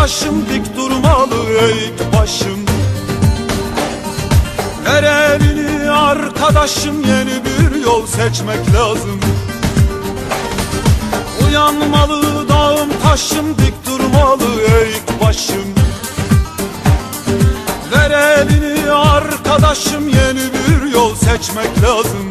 taşım dik durmalı eğik başım. Elini arkadaşım yeni bir yol seçmek lazım. Uyanmalı dağım taşım dik durmalı eğik başım. Ver elini arkadaşım yeni bir yol seçmek lazım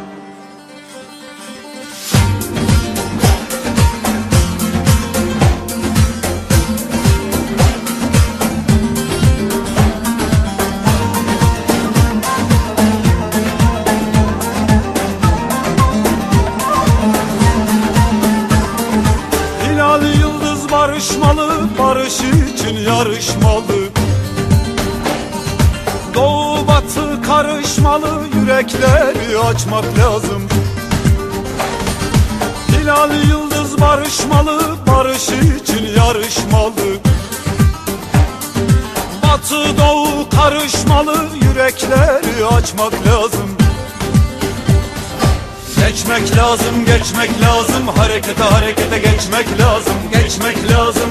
Barış için yarışmalı. Doğu batı karışmalı, yürekleri açmak lazım. Hilal yıldız barışmalı, barış için yarışmalı. Batı doğu karışmalı, yürekleri açmak lazım. Geçmek lazım, geçmek lazım, harekete harekete geçmek lazım. Geçmek lazım,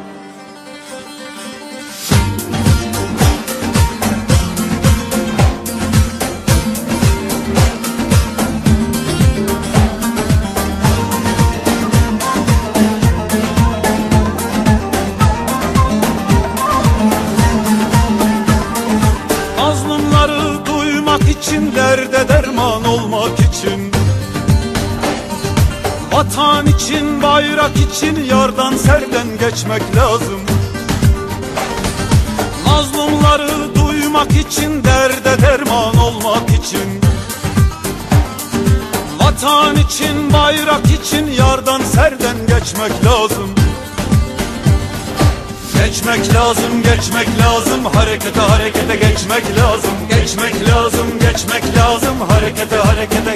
Vatan için bayrak için yardan serden geçmek lazım. Mazlumları duymak için derde derman olmak için. Vatan için bayrak için yardan serden geçmek lazım. Geçmek lazım, geçmek lazım, harekete harekete geçmek lazım. Geçmek lazım, geçmek lazım, harekete harekete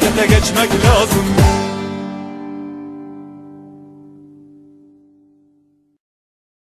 harekete geçmek lazım.